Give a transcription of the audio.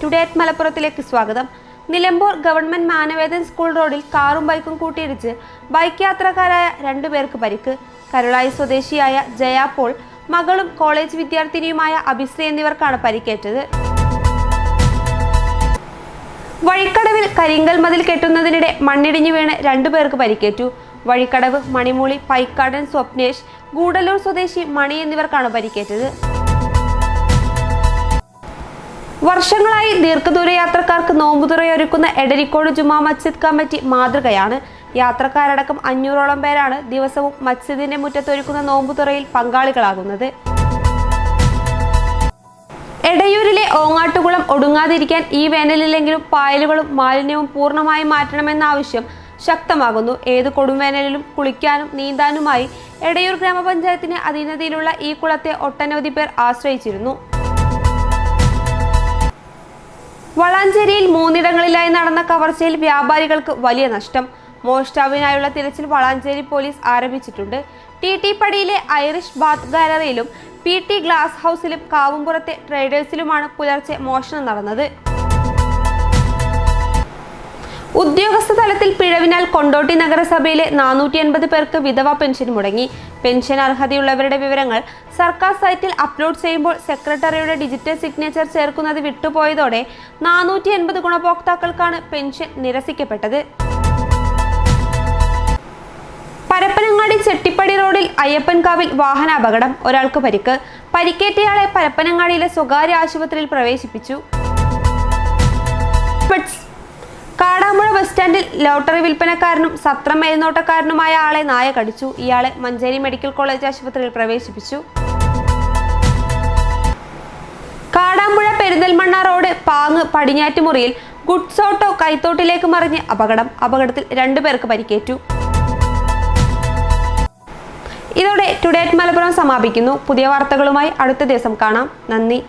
Today at മലപ്പുറത്തിലേക്ക് സ്വാഗതം. Nilambur government Manavedan school റോഡിൽ കാറും ബൈക്കും കൂട്ടിയിടിച്ച് ബൈക്ക് യാത്രക്കാരായ രണ്ടുപേർക്ക് പരിക്ക്. കരുളായി സ്വദേശിയായ ജയാ പോൾ മകളും കോളേജ് വിദ്യാർത്ഥിനിയുമായ അഭിശ്രീ എന്നിവർക്കാണ് പരിക്കേറ്റത്. വഴിക്കടവിൽ കരിങ്കൽ മതിൽ കെട്ടുന്നതിനിടെ മണ്ണിടിഞ്ഞു വീണ് രണ്ടുപേർക്ക് പരിക്കേറ്റു. വഴിക്കടവ് മണിമൂളി പൈക്കാടൻ സ്വപ്നേഷ് ഗൂഡല്ലൂർ സ്വദേശി മണി എന്നിവർക്കാണ് പരിക്കേറ്റത്. വർഷങ്ങളായി ദീർഘദൂര യാത്രക്കാർക്ക് നോമ്പുതുറയൊരുക്കുന്ന എടരിക്കോട് ജുമാ മസ്ജിദ് കമ്മിറ്റി മാതൃകയാണ്. യാത്രക്കാരടക്കം അഞ്ഞൂറോളം പേരാണ് ദിവസവും മസ്ജിദിന്റെ മുറ്റത്തൊരുക്കുന്ന നോമ്പുതുറയിൽ പങ്കാളികളാകുന്നത്. എടയൂരിലെ ഓങ്ങാട്ടുകുളം ഒടുങ്ങാതിരിക്കാൻ ഈ വേനലില്ലെങ്കിലും പായലുകളും മാലിന്യവും പൂർണമായി മാറ്റണമെന്ന ആവശ്യം ശക്തമാകുന്നു. ഏത് കൊടുംവേനലിലും കുളിക്കാനും നീന്താനുമായി എടയൂർ ഗ്രാമപഞ്ചായത്തിന് അധീനതയിലുള്ള ഈ കുളത്തെ ഒട്ടനവധി പേർ ആശ്രയിച്ചിരുന്നു. വളാഞ്ചേരിയിൽ മൂന്നിടങ്ങളിലായി നടന്ന കവർച്ചയിൽ വ്യാപാരികൾക്ക് വലിയ നഷ്ടം. മോഷ്ടാവിനായുള്ള തിരച്ചിൽ വളാഞ്ചേരി പോലീസ് ആരംഭിച്ചിട്ടുണ്ട്. ടി ടി പടിയിലെ ഐറിഷ് ബാത്ത് ഗാലറിയിലും പി ടി ഗ്ലാസ് ഹൗസിലും കാവുംപുറത്തെ ട്രേഡേഴ്സിലുമാണ് പുലർച്ചെ മോഷണം നടന്നത്. ഉദ്യോഗസ്ഥ തലത്തിൽ പിഴവിനാൽ കൊണ്ടോട്ടി നഗരസഭയിലെ നാനൂറ്റി എൺപത് പേർക്ക് വിധവ പെൻഷൻ മുടങ്ങി. പെൻഷൻ അർഹതയുള്ളവരുടെ വിവരങ്ങൾ സർക്കാർ സൈറ്റിൽ അപ്ലോഡ് ചെയ്യുമ്പോൾ സെക്രട്ടറിയുടെ ഡിജിറ്റൽ സിഗ്നേച്ചർ ചേർക്കുന്നത് വിട്ടുപോയതോടെ നാനൂറ്റി എൺപത് ഗുണഭോക്താക്കൾക്കാണ് പെൻഷൻ നിരസിക്കപ്പെട്ടത്. പരപ്പനങ്ങാടി ചെട്ടിപ്പടി റോഡിൽ അയ്യപ്പൻകാവിൽ വാഹനാപകടം ഒരാൾക്ക് പരിക്ക്. പരിക്കേറ്റയാളെ പരപ്പനങ്ങാടിയിലെ സ്വകാര്യ ആശുപത്രിയിൽ പ്രവേശിപ്പിച്ചു. ബസ് സ്റ്റാൻഡിൽ ലോട്ടറി വിൽപ്പനക്കാരനും സത്രം മേൽനോട്ടക്കാരനുമായ ആളെ നായ കടിച്ചു. ഇയാളെ മഞ്ചേരി മെഡിക്കൽ കോളേജ് ആശുപത്രിയിൽ പ്രവേശിപ്പിച്ചു. കാടാമ്പുഴ പെരിന്തൽമണ്ണ റോഡ് പാങ് പടിഞ്ഞാറ്റുമുറിയിൽ ഗുഡ്സ് ഓട്ടോ കൈത്തോട്ടിലേക്ക് മറിഞ്ഞ് അപകടം. അപകടത്തിൽ രണ്ടുപേർക്ക് പരിക്കേറ്റു. ഇതോടെ ടുഡേറ്റ് മലപ്പുറം സമാപിക്കുന്നു. പുതിയ വാർത്തകളുമായി അടുത്ത ദിവസം കാണാം. നന്ദി.